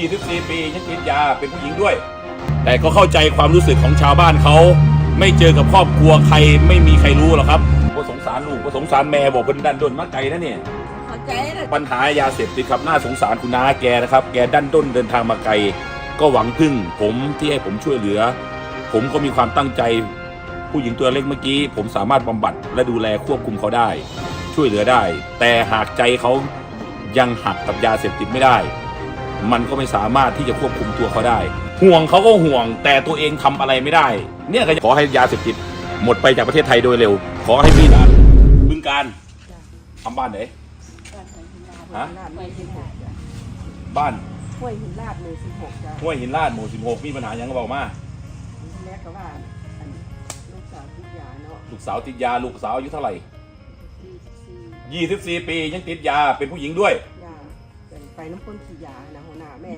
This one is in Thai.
24 ปียังติดยาเป็นผู้หญิงด้วย แต่ก็เข้าใจความรู้สึกของชาวบ้านเขา ไม่เจอกับครอบครัวใครไม่มีใครรู้หรอกครับก็สงสารลูกก็สงสารแม่บอกเป็นดันด้นมาไกลนะเนี่ยเข้าใจเลยปัญหายาเสพติดครับน่าสงสารคุณน้าแกนะครับ แกดันด้นเดินทางมาไกล ก็หวังพึ่งผมที่ให้ผมช่วยเหลือ ผมก็มีความตั้งใจ ผู้หญิงตัวเล็กเมื่อกี้ ผมสามารถบำบัดและดูแลควบคุมเขาได้ ช่วยเหลือได้ แต่หากใจเขายังหักกับยาเสพติดไม่ได้ มันก็ไม่สามารถที่จะควบคุมตัวเขาได้ ห่วงเขาก็ห่วง แต่ตัวเองทำอะไรไม่ได้ เนี่ยก็ขอให้ยาเสพติดหมดไปจากประเทศไทยโดยเร็ว ขอให้พี่ด่านบึงการทำบ้านไหนฮะห้วยหินลาดจ้ะบ้านห้วยหินลาดเลยสิบหกจ้ะห้วยหินลาดหมู่16มีปัญหาหยังก็บอกมาทีแรกก็ว่าอันลูกสาวทุกยาเนาะลูกสาวติดยาลูกสาวอายุเท่าไหร่ที่สิบสี่24ปียังติดยาเป็นผู้หญิงด้วยยาเป็น ไปน้ำพ่นขี่ยานะหัวหน้าแม่